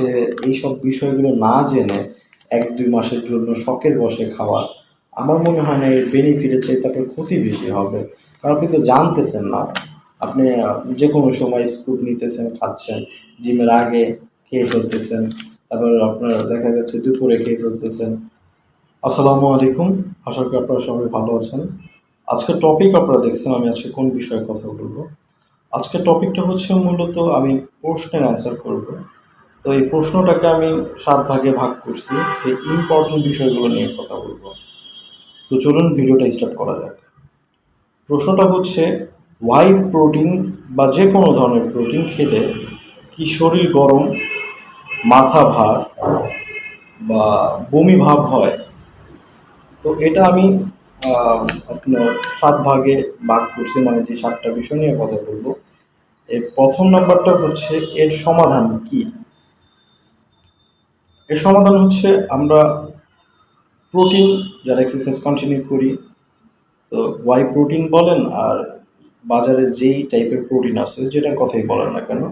হচ্ছে এইসব বিষয়গুলো না জেনে এক দুই মাসের জন্য শখের বসে খাওয়া আমার মনে হয় না এর বেনিফিটের চাইতে আপনার ক্ষতি বেশি হবে। কারণ আপনি তো জানতেছেন না। আপনি যে কোনো সময় স্কুপ নিতেছেন, খাচ্ছেন, জিমের আগে খেয়ে ফেলতেছেন, তারপর আপনার দেখা যাচ্ছে দুপুরে খেয়ে ফেলতেছেন। আসসালামু আলাইকুম। আশা করি আপনারা সবাই ভালো আছেন। আজকের টপিক আপনারা দেখছেন, আমি আজকে কোন বিষয়ে কথা বলব? আজকের টপিকটা হচ্ছে মূলত আমি প্রশ্নের অ্যান্সার করব। তো এই প্রশ্নটাকে আমি সাত ভাগে ভাগ করছি, এই ইম্পর্টেন্ট বিষয়গুলো নিয়ে কথা বলব। তো চলুন ভিডিওটা স্টার্ট করা যাক। প্রশ্নটা হচ্ছে ওয়াই প্রোটিন বা যে কোনো ধরনের প্রোটিন খেলে কি শরীর গরম, মাথা ভার বা বমি ভাব হয়? তো এটা আমি আপনার সাত ভাগে ভাগ করছি মানে যে সাতটা বিষয় নিয়ে কথা বলব। এর প্রথম নাম্বারটা হচ্ছে, এর সমাধান কি? এর সমাধান হচ্ছে আমরা প্রোটিন যারা এক্সারসাইজ কন্টিনিউ করি। তো ওয়াই প্রোটিন বলেন আর বাজারে যেই টাইপের প্রোটিন আছে, যেটার কথাই বলেন না কেন?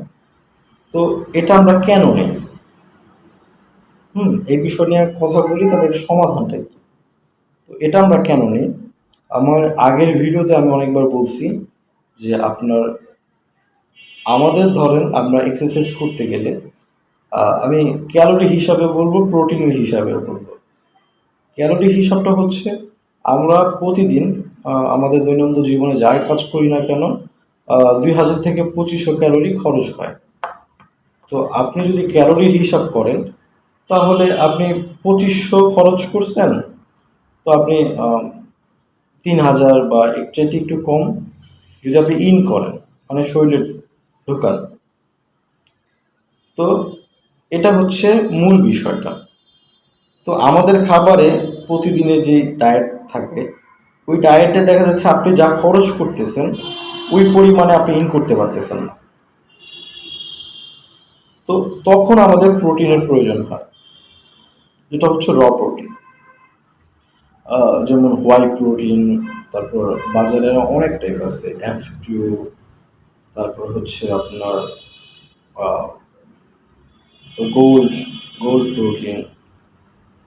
তো এটা আমরা কেন নেই? হুম, এই বিষয় নিয়ে কথা বলি তবে এর সমাধানটা কি? তো এটা আমরা কেন নেই? আমার আগের ভিডিওতে আমি অনেকবার বলছি যে আপনার, আমাদের ধরেন আমরা এক্সারসাইজ করতে গেলে আমি ক্যালোরি হিসাবে বলব, প্রোটিনের হিসাবে বলব। ক্যালোরি হিসাবটা হচ্ছে আমরা প্রতিদিন আমাদের দৈনন্দিন জীবনে যাই কাজ করি না কেন দুই হাজার থেকে পঁচিশশো ক্যালোরি খরচ হয়। তো আপনি যদি ক্যালোরির হিসাব করেন, তাহলে আপনি পঁচিশশো খরচ করছেন, তো আপনি তিন হাজার বা চাইতে একটু কম যদি আপনি ইন করেন মানে শরীরে ঢোকান তো এটা হচ্ছে মূল বিষয়টা। তো আমাদের খাবারে প্রতিদিনের যে ডায়েট থাকে, ওই ডায়েটে দেখা যাচ্ছে আপনি যা খরচ করতেছেন, ওই পরিমাণে আপনি ইন করতে পারতেছেন না। তো তখন আমাদের প্রোটিনের প্রয়োজন হয়। যেটা হচ্ছে র প্রোটিন যেমন হোয়াইট প্রোটিন তারপর বাজারে অনেক টাইপ আছে এফ টু তারপর হচ্ছে আপনার গোল্ড গোল্ড প্রোটিন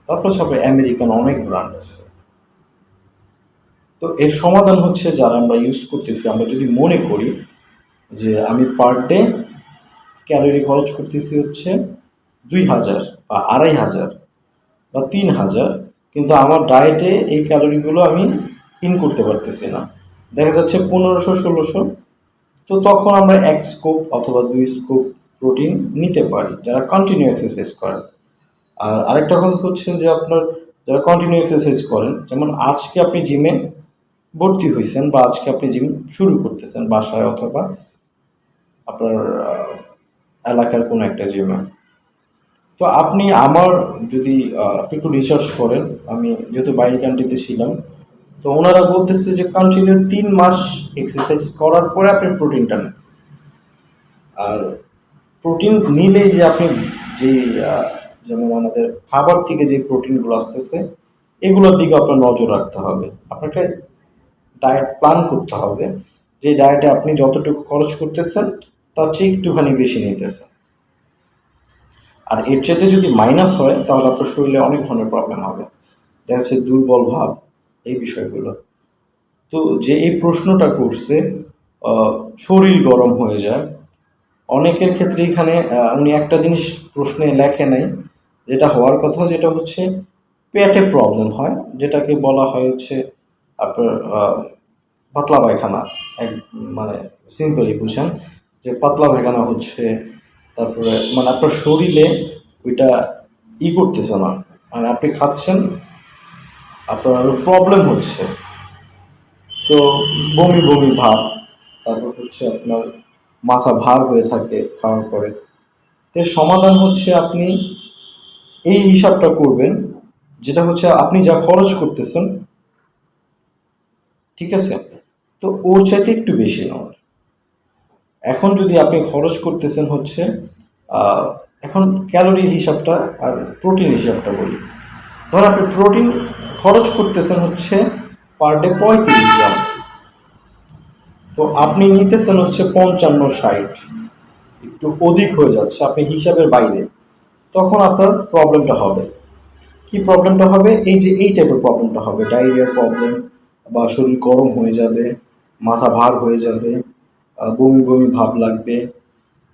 তারপর সবে আমেরিকান অনেক ব্র্যান্ড আছে। তো এর সমাধান হচ্ছে যারা আমরা ইউজ করতেছি, আমরা যদি মনে করি যে আমি পার ডে ক্যালোরি খরচ করতেছি হচ্ছে দুই হাজার বা আড়াই হাজার বা তিন হাজার, কিন্তু আমার ডায়েটে এই ক্যালোরিগুলো আমি ইন করতে পারতেছি না। দেখা যাচ্ছে পনেরোশো, ষোলোশো, তো তখন আমরা এক স্কোপ অথবা দুই স্কোপ প্রোটিন নিতে পারি, যারা কন্টিনিউ এক্সারসাইজ করেন আর আরেকটা কথা হচ্ছে যে আপনার যারা কন্টিনিউ এক্সারসাইজ করেন, যেমন আজকে আপনি জিমে ভর্তি হয়েছেন বা আজকে আপনি জিম শুরু করতেছেন বাসায় অথবা আপনার এলাকার কোনো একটা জিমে তো আপনি আমার যদি আপনি একটু রিসার্চ করেন, আমি যেহেতু বাইরে কান্ট্রিতে ছিলাম, তো ওনারা বলতেছে যে কন্টিনিউ তিন মাস এক্সারসাইজ করার পরে আপনি প্রোটিনটা নেন। আর প্রোটিন নিলেই যে আপনি যে যেমন আমাদের খাবার থেকে যে প্রোটিনগুলো আসতেছে, এগুলোর দিকে আপনার নজর রাখতে হবে। আপনাকে ডায়েট প্ল্যান করতে হবে যে ডায়েটে আপনি যতটুকু খরচ করতেছেন, তার চেয়ে একটুখানি বেশি নিতেছেন। আর এর চেয়ে যদি মাইনাস হয়, তাহলে আপনার শরীরে অনেক ধরনের প্রবলেম হবে। দেখা যাচ্ছে দুর্বল ভাব, এই বিষয়গুলো। তো যে এই প্রশ্নটা করছে শরীর গরম হয়ে যায় অনেকের ক্ষেত্রে এখানে উনি একটা জিনিস প্রশ্নে লেখে নাই, যেটা হওয়ার কথা, যেটা হচ্ছে পেটে প্রবলেম হয়, যেটাকে বলা হয় হচ্ছে আপনার পাতলা পায়খানা, এক মানে সিম্পলি বুঝেন যে পাতলা পায়খানা হচ্ছে, তারপরে মানে আপনার শরীরে ওইটা ই করতেছে না মানে আপনি খাচ্ছেন, আপনার প্রবলেম হচ্ছে, তো বমি বমি ভাব, তারপর হচ্ছে আপনার মাথা ভার হয়ে থাকে খাওয়ার পরে। তো এর সমাধান হচ্ছে আপনি এই হিসাবটা করবেন, যেটা হচ্ছে আপনি যা খরচ করতেছেন, ঠিক আছে? তো ওর চাইতে একটু বেশি নেওয়ার। এখন যদি আপনি খরচ করতেছেন হচ্ছে এখন ক্যালোরির হিসাবটা আর প্রোটিন হিসাবটা বলি। ধর আপনি প্রোটিন খরচ করতেছেন হচ্ছে পার ডে পঁয়ত্রিশ গ্রাম। তো আপনি নিতেছেন হচ্ছে পঞ্চান্ন ষাট। একটু অধিক হয়ে যাচ্ছে আপনি হিসাবের বাইরে। তখন আপনার প্রবলেমটা হবে। কি প্রবলেমটা হবে? এই যে এই টাইপের প্রবলেমটা হবে। ডায়রিয়ার প্রবলেম, বা শরীর গরম হয়ে যাবে, মাথা ভার হয়ে যাবে বমি বমি ভাব লাগবে।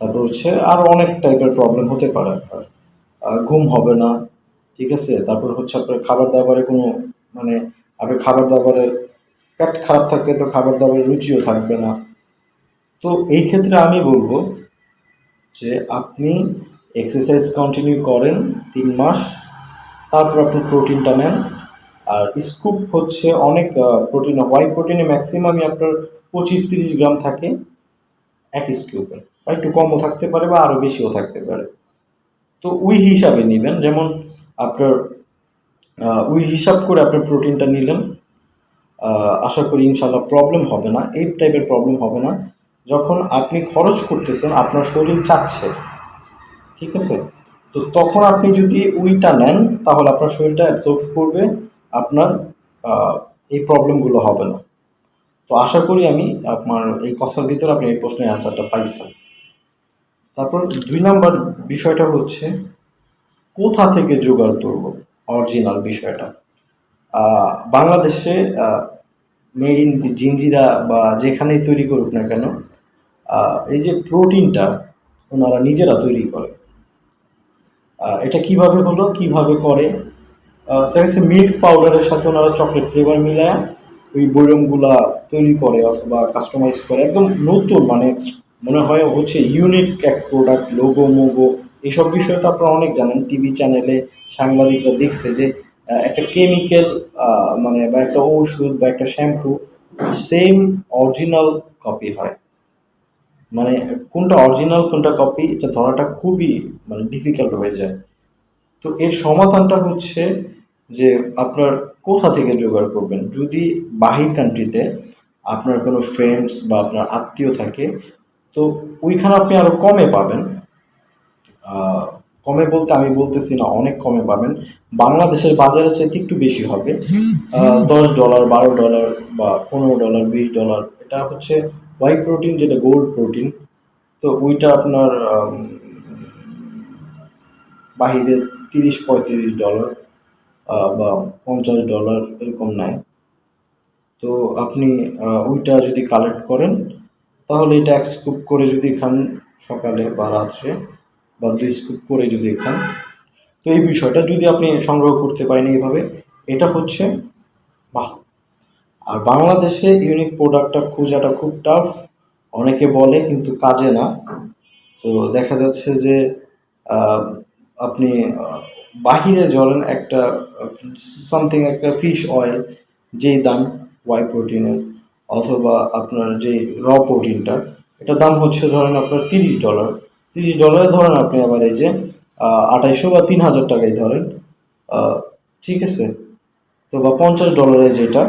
তারপর হচ্ছে আরও অনেক টাইপের প্রবলেম হতে পারে আপনার। ঘুম হবে না, ঠিক আছে? তারপর হচ্ছে আপনার খাবার দাবারে কোনো মানে আপনার খাবার দাবারের পেট খারাপ থাকলে তো খাবার দাবারের রুচিও থাকবে না। তো এই ক্ষেত্রে আমি বলব যে আপনি এক্সারসাইজ কন্টিনিউ করেন তিন মাস, তারপর আপনি প্রোটিনটা নেন। আর স্কুপ হচ্ছে অনেক প্রোটিন হোয়াই প্রোটিনে ম্যাক্সিমামই আপনার পঁচিশ তিরিশ গ্রাম থাকে এক স্কুপে বা একটু কমও থাকতে পারে বা আরও বেশিও থাকতে পারে। তো ওই হিসাবে নেবেন, যেমন আপনার ওই হিসাব করে আপনি প্রোটিনটা নিলেন। আশা করি ইনশাল্লাহ প্রবলেম হবে না, এই টাইপের প্রবলেম হবে না। যখন আপনি খরচ করতেছেন, আপনার শরীর চাচ্ছে, ঠিক আছে? তো তখন আপনি যদি উইটা নেন, তাহলে আপনার শরীরটা অ্যাবজর্ব করবে, আপনার এই প্রবলেমগুলো হবে না। তো আশা করি আমি আপনার এই কথার ভিতরে আপনি এই প্রশ্নের অ্যান্সারটা পাইছেন। তারপর দুই নাম্বার বিষয়টা হচ্ছে, কোথা থেকে জোগাড় করব? অরিজিনাল বিষয়টা। বাংলাদেশে মেড ইন জিঞ্জিরা বা যেখানেই তৈরি করুক না কেন এই যে প্রোটিনটা ওনারা নিজেরা তৈরি করে। এটা কীভাবে হলো, কীভাবে করে? দেখা যাচ্ছে মিল্ক পাউডারের সাথে ওনারা চকলেট ফ্লেভার মিলায় ওই বৈরমগুলা তৈরি করে অথবা কাস্টমাইজ করে। একদম নতুন মানে মনে হয় হচ্ছে ইউনিক এক প্রোডাক্ট লোগো মোগো এইসব বিষয়ে তো আপনারা অনেক জানেন। টিভি চ্যানেলে সাংবাদিকরা দেখছে যে একটা কেমিক্যাল মানে বা একটা ওষুধ বা একটা শ্যাম্পু সেম অরিজিনাল কপি হয়। মানে কোনটা অরিজিনাল কোনটা কপি এটা ধরাটা খুবই মানে ডিফিকাল্ট হয়ে যায়। তো এর সমাধানটা হচ্ছে যে আপনার কোথা থেকে জোগাড় করবেন? যদি বাহির কান্ট্রিতে আপনার কোনো ফ্রেন্ডস বা আপনার আত্মীয় থাকে, তো ওইখানে আপনি আরও কমে পাবেন। কমে বলতে আমি বলতেছি না, অনেক কমে পাবেন। বাংলাদেশের বাজারের চাইতে একটু বেশি হবে। দশ ডলার, বারো ডলার বা পনেরো ডলার, বিশ ডলার। এটা হচ্ছে ওয়াই প্রোটিন যেটা গোল্ড প্রোটিন তো ওইটা আপনার বাহিরে তিরিশ পঁয়ত্রিশ ডলার বা পঞ্চাশ ডলার এরকম নেয় তো আপনি ওইটা যদি কালেক্ট করেন, তাহলে এটা এক স্কুপ করে যদি খান সকালে বা রাত্রে বা স্কুপ করে যদি খান তো এই বিষয়টা যদি আপনি সংগ্রহ করতে পারেন এইভাবে, এটা হচ্ছে বাহ! আর বাংলাদেশে ইউনিক প্রোডাক্টটা খোঁজাটা খুব টাফ অনেকে বলে, কিন্তু কাজে না। তো দেখা যাচ্ছে যে আপনি বাহিরে জলেন একটা সামথিং একটা ফিশ অয়েল যেই দাম ওয়াই প্রোটিনের অথবা আপনার যে র প্রোটিনটা এটা দাম হচ্ছে ধরেন আপনার তিরিশ ডলার তিরিশ ডলারে ধরেন আপনি আবার এই যে আঠাইশো বা তিন হাজার টাকাই ধরেন। ঠিক আছে। তো বা পঞ্চাশ ডলারে যেটা,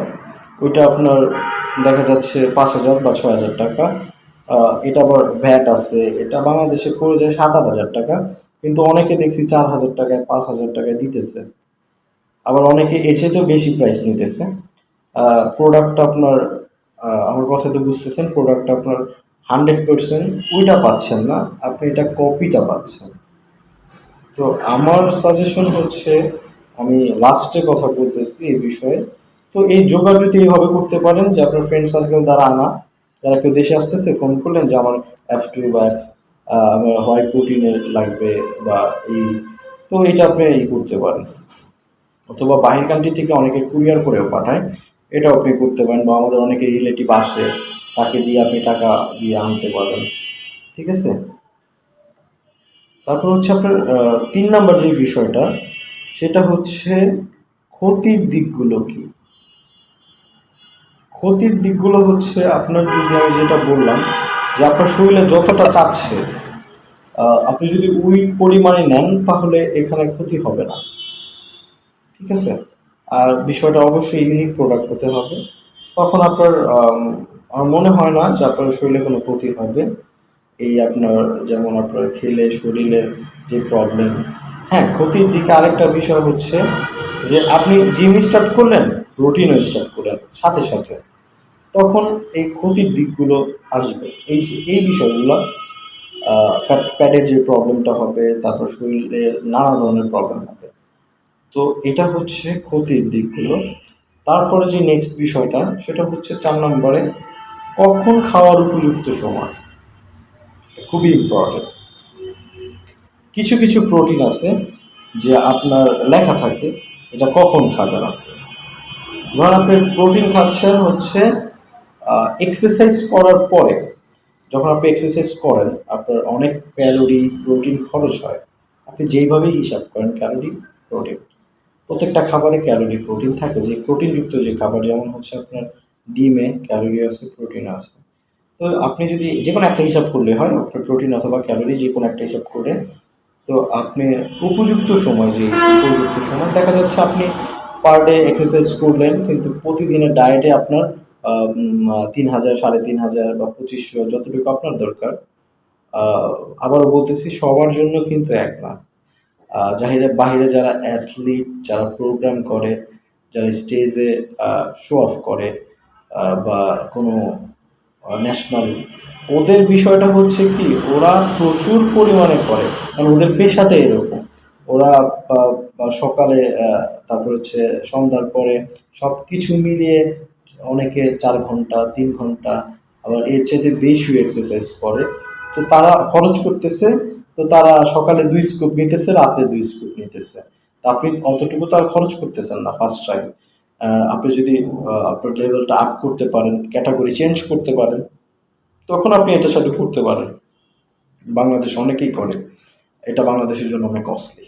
ওইটা আপনার দেখা যাচ্ছে পাঁচ হাজার বা ছয় হাজার টাকা। এটা আবার ভ্যাট আছে। এটা বাংলাদেশে পড়ে যায় সাত আট হাজার টাকা। কিন্তু অনেকে দেখছি চার হাজার টাকায়, পাঁচ হাজার টাকায় দিতেছে। আবার অনেকে এর চেয়েতেও বেশি প্রাইস নিতেছে। প্রোডাক্ট আপনার আমার কথা তো বুঝতেছেন প্রোডাক্ট আপনার হান্ড্রেড পার্সেন্ট ওইটা পাচ্ছেন না, আপনি এটা কপিটা পাচ্ছেন। তো আমার সাজেশন হচ্ছে, আমি লাস্টে কথা বলতেছি এই বিষয়ে। তো এই যদি এইভাবে করতে পারেন যে আপনার ফ্রেন্ড সার্কেল দ্বারা আনা। যারা কেউ দেশে আসতেছে ফোন করলেন যে আমার এফ টু বা এফ আমার হোয়াইট প্রোটিনের লাগবে বা এই, তো এটা আপনি ই করতে পারেন। অথবা বাহির কান্ট্রি থেকে অনেকে কুরিয়ার করেও পাঠায়। এটাও আপনি করতে পারেন বা আমাদের অনেকে রিলেটিভ আসে। তাকে দিয়ে আপনি টাকা দিয়ে আনতে পারবেন। ঠিক আছে? তারপর হচ্ছে আপনার তিন নাম্বার যে বিষয়টা, সেটা হচ্ছে ক্ষতির দিকগুলো কি? ক্ষতির দিকগুলো হচ্ছে আপনার যদি আমি যেটা বললাম, যে আপনার শরীরে যতটা চাচ্ছে আপনি যদি ওই পরিমাণে নেন, তাহলে এখানে ক্ষতি হবে না। ঠিক আছে? আর বিষয়টা অবশ্যই ইউনিক প্রোডাক্ট হতে হবে। তখন আপনার আমার মনে হয় না যে আপনার শরীরে কোনো ক্ষতি হবে। এই আপনার যেমন আপনার খেলে, শরীরের যে প্রবলেম হ্যাঁ ক্ষতির দিকে আরেকটা বিষয় হচ্ছে যে আপনি জিম স্টার্ট করলেন রুটিনও স্টার্ট করলেন, সাথে সাথে। তখন এই ক্ষতির দিকগুলো আসবে। এই এই বিষয়গুলো প্যাডের যে প্রবলেমটা হবে, তারপর শরীরের নানা ধরনের প্রবলেম হবে। তো এটা হচ্ছে ক্ষতির দিকগুলো। তারপরে যে নেক্সট বিষয়টা, সেটা হচ্ছে চার নম্বরে কখন খাওয়ার উপযুক্ত সময়? খুবই ইম্পর্টেন্ট কিছু কিছু প্রোটিন আছে যে আপনার লেখা থাকে, এটা কখন খাবেন আপনি? ধরুন আপনি প্রোটিন খাচ্ছেন হচ্ছে এক্সারসাইজ করার পরে, যখন আপনি এক্সারসাইজ করেন, আপনার অনেক ক্যালোরি প্রোটিন খরচ হয়। আপনি যেইভাবেই হিসাব করেন ক্যালোরি প্রোটিন প্রত্যেকটা খাবারে ক্যালোরি প্রোটিন থাকে। যে প্রোটিনযুক্ত যে খাবার, যেমন হচ্ছে আপনার ডিমে ক্যালোরি আছে, প্রোটিন আছে। তো আপনি যদি যে কোনো একটা হিসাব করলে হয় আপনার প্রোটিন অথবা ক্যালোরি যে কোনো একটা হিসাব করে, তো আপনি উপযুক্ত সময় যে উপযুক্ত সময়, দেখা যাচ্ছে আপনি পার ডে এক্সারসাইজ করলেন, কিন্তু প্রতিদিনের ডায়েটে আপনার তিন হাজার, সাড়ে তিন হাজার বা পঁচিশশো যতটুকু আপনার দরকার আবারও বলতেছি, সবার জন্য কিন্তু এক না। জাহিরে, বাহিরে যারা অ্যাথলিট যারা প্রোগ্রাম করে, যারা স্টেজে শো অফ করে বা কোনো ন্যাশনাল ওদের বিষয়টা হচ্ছে কি, ওরা প্রচুর পরিমাণে করে, কারণ ওদের পেশাটা এরকম। ওরা সকালে তারপর হচ্ছে সন্ধ্যার পরে সব কিছু মিলিয়ে অনেকে চার ঘণ্টা, তিন ঘণ্টা, আবার এর চাইতে বেশি এক্সারসাইজ করে। তো তারা খরচ করতেছে, তো তারা সকালে দুই স্কুপ নিতেছে, রাত্রে দুই স্কুপ নিতেছে। তা আপনি অতটুকু তো আর খরচ করতেছেন না ফার্স্ট টাইম আপনি যদি আপনার লেভেলটা আপ করতে পারেন ক্যাটাগরি চেঞ্জ করতে পারেন, তখন আপনি এটার সাথে করতে পারেন। বাংলাদেশ অনেকেই করে। এটা বাংলাদেশের জন্য অনেক কস্টলি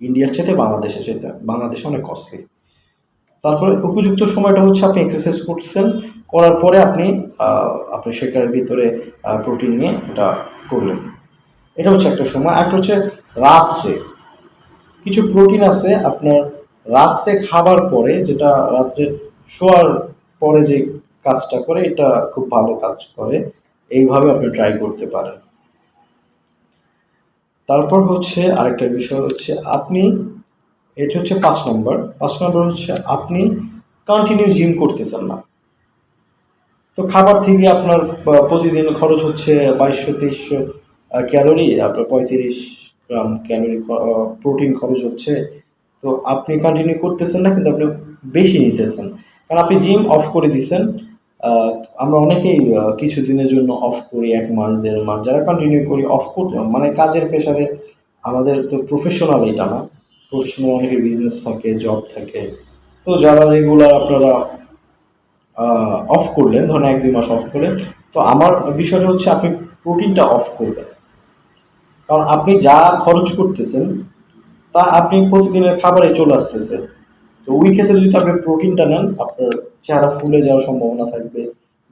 ইন্ডিয়ার চাইতে বাংলাদেশের চাইতে, বাংলাদেশে অনেক কস্টলি তারপরে উপযুক্ত সময়টা হচ্ছে আপনি এক্সারসাইজ করছেন, করার পরে আপনি আপনি সেটার ভিতরে প্রোটিন নিয়ে এটা করলেন। এটা হচ্ছে একটা সময়। একটা হচ্ছে রাত্রে। কিছু প্রোটিন আছে আপনার রাত্রে খাবার পরে, যেটা রাত্রে শোয়ার পরে যে কাজটা করে, এটা খুব ভালো কাজ করে। এইভাবে আপনি ট্রাই করতে পারেন। তারপর হচ্ছে আরেকটা বিষয় হচ্ছে আপনি, এটা হচ্ছে পাঁচ নম্বর। পাঁচ নম্বর হচ্ছে আপনি কন্টিনিউ জিম করতেছেন না। তো খাবার থেকে আপনার প্রতিদিন খরচ হচ্ছে বাইশশো, তেইশশো ক্যালোরি আপনার পঁয়ত্রিশ গ্রাম ক্যালোরি প্রোটিন খরচ হচ্ছে তো আপনি কন্টিনিউ করতেছেন না, কিন্তু আপনি বেশি নিতেছেন। কারণ আপনি জিম অফ করে দিচ্ছেন আমরা অনেকেই কিছু দিনের জন্য অফ করি, এক মাস, দেড় মাস। যারা কন্টিনিউ করি অফ করতে মানে কাজের পেশারে আমাদের তো প্রফেশনাল এটা না। প্রফেশনাল অনেকের বিজনেস থাকে জব থাকে। তো যারা রেগুলার আপনারা অফ করলেন, ধরেন এক, দুই মাস অফ করলেন, তো আমার বিষয়টা হচ্ছে আপনি প্রোটিনটা অফ করবেন। কারণ আপনি যা খরচ করতেছেন তা আপনি প্রতিদিনের খাবারে চলে আসতেছে। তো ওই ক্ষেত্রে যদি আপনি প্রোটিনটা নেন, আপনার চেহারা ফুলে যাওয়ার সম্ভাবনা থাকবে,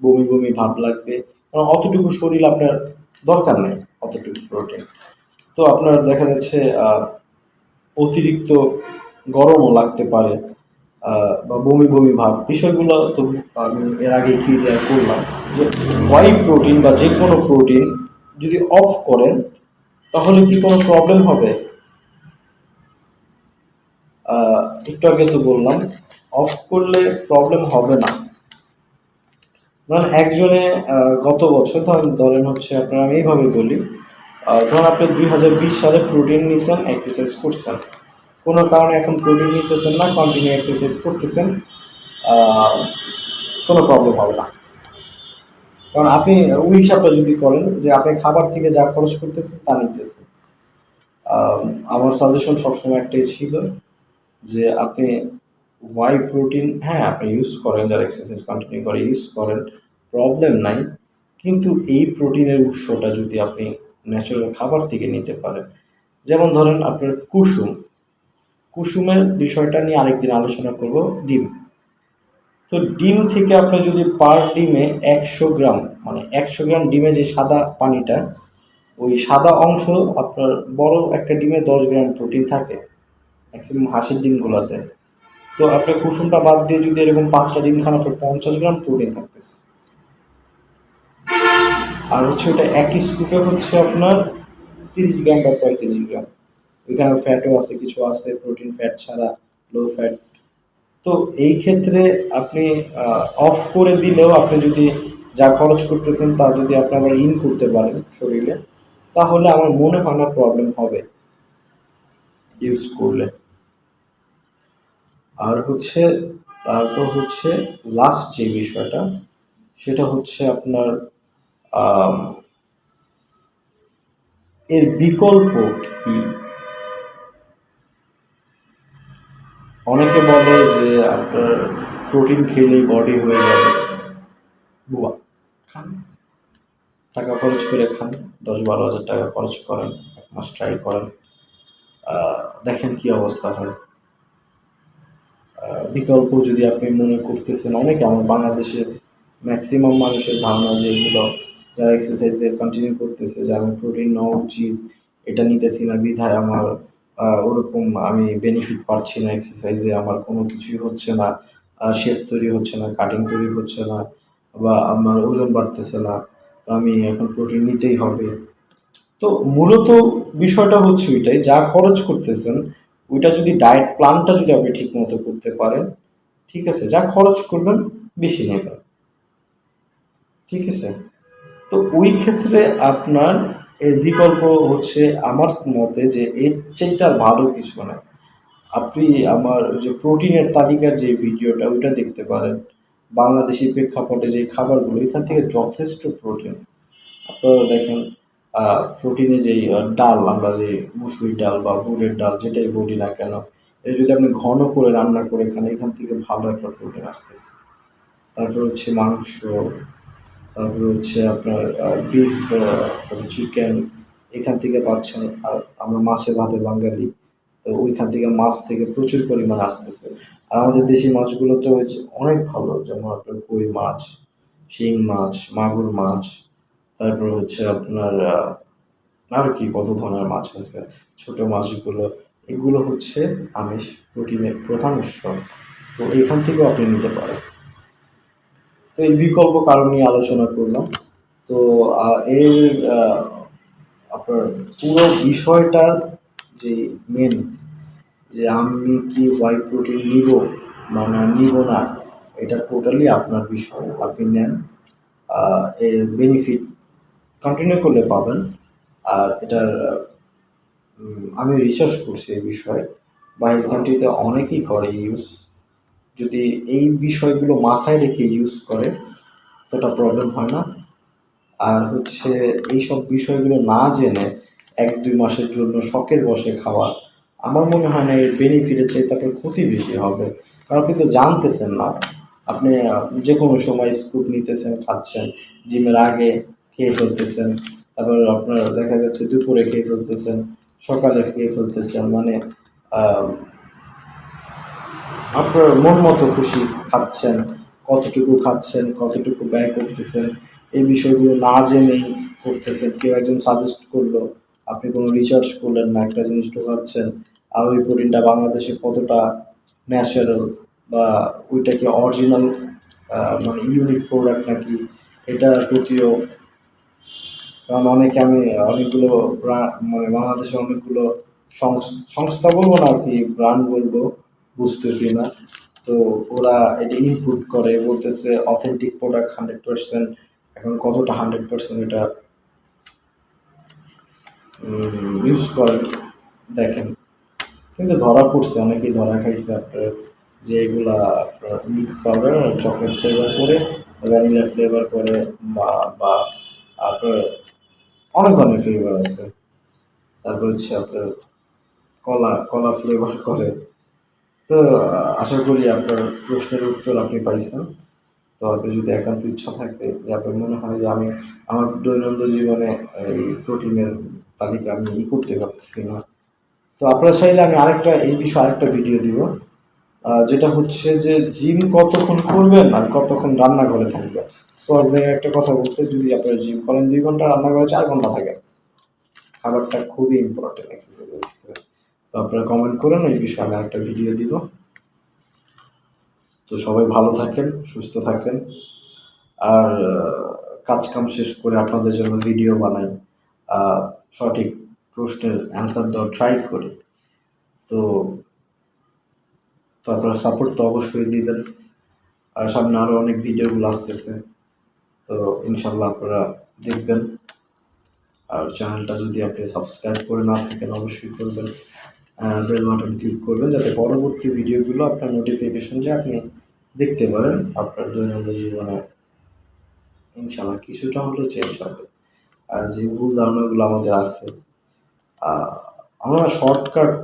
বমি বমি ভাব লাগবে, কারণ অতটুকু শরীর আপনার দরকার নেই, অতটুকু প্রোটিন তো আপনার দেখা যাচ্ছে অতিরিক্ত গরমও লাগতে পারে বা বমি বমি ভাব। বিষয়গুলো তো আমি এর আগে ক্লিয়ার করলাম যে ওয়াই প্রোটিন বা যে কোনো প্রোটিন যদি অফ করেন, তাহলে কি কোনো প্রবলেম হবে? একটু আগে তো বললাম অফ করলে প্রবলেম হবে না। ধরেন একজনে গত বছর, ধরেন ধরেন হচ্ছে আপনার আমি এইভাবে বলি ধরুন আপনি দুই হাজার বিশ সালে প্রোটিন নিছেন এক্সারসাইজ করছেন। কোনো কারণে এখন প্রোটিন নিতেছেন না কন্টিনিউ এক্সারসাইজ করতেছেন কোনো প্রবলেম হবে না। কারণ আপনি ওই হিসাবটা যদি করেন যে আপনি খাবার থেকে যা খরচ করতেছেন তা নিতেছেন। আমার সাজেশন সবসময় একটাই ছিল যে আপনি ওয়াই প্রোটিন হ্যাঁ আপনি ইউজ করেন যারা এক্সারসাইজ কন্টিনিউ করে ইউজ করেন প্রবলেম নাই। কিন্তু এই প্রোটিনের উৎসটা যদি আপনি ন্যাচারাল খাবার থেকে নিতে পারেন, যেমন ধরেন আপনার কুসুম। কুসুমের বিষয়টা নিয়ে আরেকদিন আলোচনা করব, ডিম। তো ডিম থেকে আপনি যদি পার ডিমে একশো গ্রাম মানে একশো গ্রাম ডিমে যে সাদা পানিটা, ওই সাদা অংশ আপনার বড় একটা ডিমে দশ গ্রাম প্রোটিন থাকে। ম্যাক্সিমাম হাঁসের ডিমগুলোতে। তো আপনি কুসুমটা বাদ দিয়ে যদি এরকম পাঁচটা ডিম খান, আপনার পঞ্চাশ গ্রাম প্রোটিন থাকতেছে। আর হচ্ছে ওটা একই স্কুপে হচ্ছে আপনার তিরিশ গ্রাম বা পঁয়ত্রিশ গ্রাম। ওইখানে ফ্যাটও আছে, কিছু আছে প্রোটিন ফ্যাট ছাড়া লো ফ্যাট তো এই ক্ষেত্রে আপনি অফ করে দিলেও আপনি যদি যা খরচ করতেছেন তা যদি আপনি আবার ইন করতে পারেন শরীরে, তাহলে আমার মনে হয় না প্রবলেম হবে। ইউজ করলে। আর হচ্ছে তারপর হচ্ছে লাস্ট যে বিষয়টা, সেটা হচ্ছে আপনার এর বিকল্প কি? অনেকে বলে যে আপনার প্রোটিন খেলেই বডি হয়ে যাবে। বুয়া, খান। টাকা খরচ করে খান, দশ বারো হাজার টাকা খরচ করেন, এক মাস ট্রাই করেন। দেখেন কি অবস্থা হয়। বিকল্প যদি আপনি মনে করতেছেন, অনেকে আমার বাংলাদেশের ম্যাক্সিমাম মানুষের ধারণা যে এগুলো যারা এক্সারসাইজে কন্টিনিউ করতেছে যে আমি প্রোটিন নেওয়া উচিত এটা নিতেছি না, বিধায় আমার ওরকম আমি বেনিফিট পাচ্ছি না এক্সারসাইজে আমার কোনো কিছুই হচ্ছে না শেপ তৈরি হচ্ছে না কাটিং তৈরি হচ্ছে না বা আমার ওজন বাড়তেছে না, তো আমি এখন প্রোটিন নিতেই হবে। তো মূলত বিষয়টা হচ্ছে ওইটাই, যা খরচ করতেছেন ওইটা যদি ডায়েট প্ল্যানটা যদি আপনি ঠিক মতো করতে পারেন, ঠিক আছে, যা খরচ করবেন বেশি নেবেন ঠিক আছে? তো ওই ক্ষেত্রে আপনার এর বিকল্প হচ্ছে আমার মতে যে এর চাইতে আর ভালো কিছু না। আপনি আমার ওই যে প্রোটিনের তালিকার যে ভিডিওটা, ওইটা দেখতে পারেন। বাংলাদেশি প্রেক্ষাপটে যে খাবারগুলো, এখান থেকে যথেষ্ট প্রোটিন। আপনারা দেখেন প্রোটিনে যেই ডাল, আমরা যে মুসুরির ডাল বা বুটের ডাল যেটাই বলি না কেন এটা যদি আপনি ঘন করে রান্না করে খান, এখান থেকে ভালো একটা প্রোটিন আসতেছে। তারপর হচ্ছে মাংস, তারপর হচ্ছে আপনার বিফ তারপর চিকেন এখান থেকে পাচ্ছেন, আর আমরা মাছে ভাতে বাঙালি, তো ওইখান থেকে মাছ থেকে প্রচুর পরিমাণ আসতেছে। আর আমাদের দেশি মাছগুলো তো হচ্ছে অনেক ভালো, যেমন আপনার কই মাছ, শিং মাছ, মাগুর মাছ তারপর হচ্ছে আপনার আর কি কত ধরনের মাছ আছে, ছোট মাছগুলো, এগুলো হচ্ছে আমিষ প্রোটিনের প্রধান উৎস। তো এখান থেকেও আপনি নিতে পারেন। তো এই বিকল্প কারণ নিয়ে আলোচনা করলাম। তো এর আপনার পুরো বিষয়টার যে মেন যে আমি কি ওয়াই প্রোটিন নিব বা না নিব না, এটা টোটালি আপনার বিষয়। আপনি নেন এর বেনিফিট কন্টিনিউ করলে পাবেন। আর এটার আমি রিসার্চ করছি এই বিষয়ে। বাইরের কান্ট্রিতে অনেকেই করে ইউজ যদি এই বিষয়গুলো মাথায় রেখে ইউজ করে ততটা প্রবলেম হয় না। আর হচ্ছে এই সব বিষয়গুলো না জেনে এক দুই মাসের জন্য শখের বসে খাওয়া, আমার মনে হয় না এর বেনিফিটের চাইতে আপনার ক্ষতি বেশি হবে। কারণ আপনি তো জানতেছেন না। আপনি যে কোনো সময় স্কুপ নিতেছেন, খাচ্ছেন জিমের আগে খেয়ে ফেলতেছেন। তারপর আপনার দেখা যাচ্ছে দুপুরে খেয়ে ফেলতেছেন, সকালে খেয়ে ফেলতেছেন মানে আপনার মন মতো খুশি খাচ্ছেন, কতটুকু খাচ্ছেন, কতটুকু ব্যয় করতেছেন, এই বিষয়গুলো না জেনেই করতেছেন। কেউ একজন সাজেস্ট করল, আপনি কোনো রিসার্চ করলেন না, একটা জিনিস ঢোকাচ্ছেন, আর ওই প্রোটিনটা বাংলাদেশে কতটা ন্যাচারাল বা ওইটা কি অরিজিনাল মানে ইউনিক প্রোডাক্ট নাকি এটার প্রতিও কারণ অনেকে আমি অনেকগুলো মানে বাংলাদেশে অনেকগুলো সংস- সংস্থা বলব না কি ব্র্যান্ড বলব, বুঝতেছি না। তো ওরা এটা ইনপুট করে, বলতেছে অথেন্টিক প্রোডাক্ট হান্ড্রেড পার্সেন্ট এখন কতটা হান্ড্রেড পার্সেন্ট এটা ইউজ করেন দেখেন। কিন্তু ধরা পড়ছে, অনেকেই ধরা খাইছে আপনার যে এগুলা আপনার মিল্ক পাউডার চকলেট ফ্লেভার করে ভ্যানিলা ফ্লেভার করে, বা বা, আপনার অনেক ধরনের ফ্লেভার আছে। তারপর হচ্ছে আপনার কলা কলা ফ্লেভার করে। তো, আশা করি আপনার প্রশ্নের উত্তর আপনি পাইছেন। তো আপনি যদি একান্ত ইচ্ছা থাকে যে আপনার মনে হয় যে আমি আমার দৈনন্দিন জীবনে এই প্রোটিনের তালিকা আমি ই করতে পারতেছি না। তো আপনারা চাইলে আমি আরেকটা, এই বিষয়ে আরেকটা ভিডিও দিব। যেটা হচ্ছে যে জিম কতক্ষণ করবেন আর কতক্ষণ রান্না করে থাকবেন? সহজ দেখে একটা কথা বলতে যদি আপনারা জিম করেন দুই ঘণ্টা রান্না করে চার ঘণ্টা থাকেন। খাবারটা খুবই ইম্পর্টেন্ট এক্সারসাইজের ক্ষেত্রে। তো আপনারা কমেন্ট করেন এই বিষয়ে আমি একটা ভিডিও দিব। তো সবাই ভালো থাকেন সুস্থ থাকেন। আর আহ, কাজ কাম শেষ করে আপনাদের জন্য ভিডিও বানাই। সঠিক প্রশ্নের অ্যান্সার দেওয়ার ট্রাই করি। তো তো আপনারা সাপোর্ট তো অবশ্যই দিবেন। আর সামনে আরও অনেক ভিডিওগুলো আসতেছে। তো ইনশাল্লাহ আপনারা দেখবেন। আর চ্যানেলটা যদি আপনি সাবস্ক্রাইব করে না থাকেন, অবশ্যই করবেন। বেল বাটন ক্লিক করবেন যাতে পরবর্তী ভিডিওগুলো আপনার নোটিফিকেশন যে আপনি দেখতে পারেন, আপনার দৈনন্দিন জীবনে। ইনশাল্লাহ কিছুটা হলেও চেঞ্জ হবে। আর যে ভুল ধারণাগুলো আমাদের আছে আমরা শর্টকাট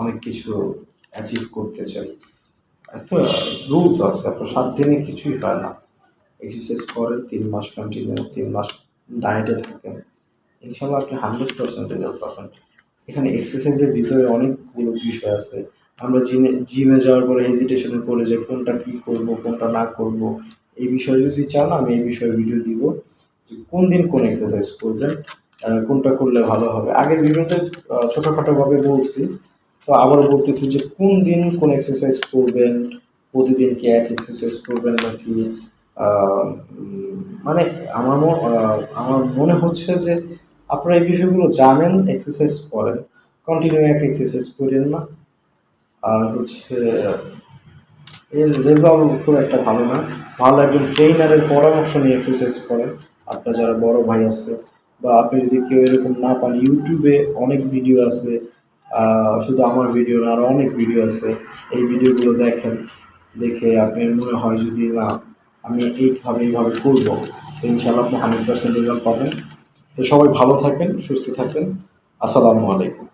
অনেক কিছু অ্যাচিভ করতে চাই। একটা রুলস আছে, আপনার সাত দিনে কিছুই হয় না। এক্সারসাইজ করেন, তিন মাস কন্টিনিউ তিন মাস ডায়েটে থাকেন। ইনশাল্লাহ আপনি হান্ড্রেড পার্সেন্ট রেজাল্ট পাবেন। এখানে এক্সারসাইজের ভিতরে অনেকগুলো বিষয় আছে। আমরা জিমে জিমে যাওয়ার পরে হেজিটেশনে পড়ে যে কোনটা কী করব, কোনটা না করব। এই বিষয়ে যদি চান, আমি এই বিষয়ে ভিডিও দিব যে কোন দিন কোন এক্সারসাইজ করবেন কোনটা করলে ভালো হবে। আগের ভিডিওতে ছোটোখাটোভাবে বলছি তো আবার বলতেছি যে কোন দিন কোন এক্সারসাইজ করবেন? প্রতিদিন কি এক এক্সারসাইজ করবেন নাকি? মানে আমার আমার মনে হচ্ছে যে আপনারা এই বিষয়গুলো জানেন এক্সারসাইজ করেন। কন্টিনিউ এক এক্সারসাইজ করেন না। আর হচ্ছে, এর রেজাল্ট খুব একটা ভালো না। ভালো একজন ট্রেইনারের পরামর্শ নিয়ে এক্সারসাইজ করেন। আপনার যারা বড় ভাই আছে, বা আপনি যদি কেউ এরকম না পান ইউটিউবে অনেক ভিডিও আছে। শুধু আমার ভিডিও না আরও অনেক ভিডিও আছে। এই ভিডিওগুলো দেখেন, দেখে আপনার মনে হয় যদি না, আমি এইভাবে এইভাবে করব, তো ইনশাআল্লাহ আপনি হান্ড্রেড পার্সেন্ট রেজাল্ট পাবেন। তো সবাই ভালো থাকেন, সুস্থ থাকেন। আসসালামু আলাইকুম।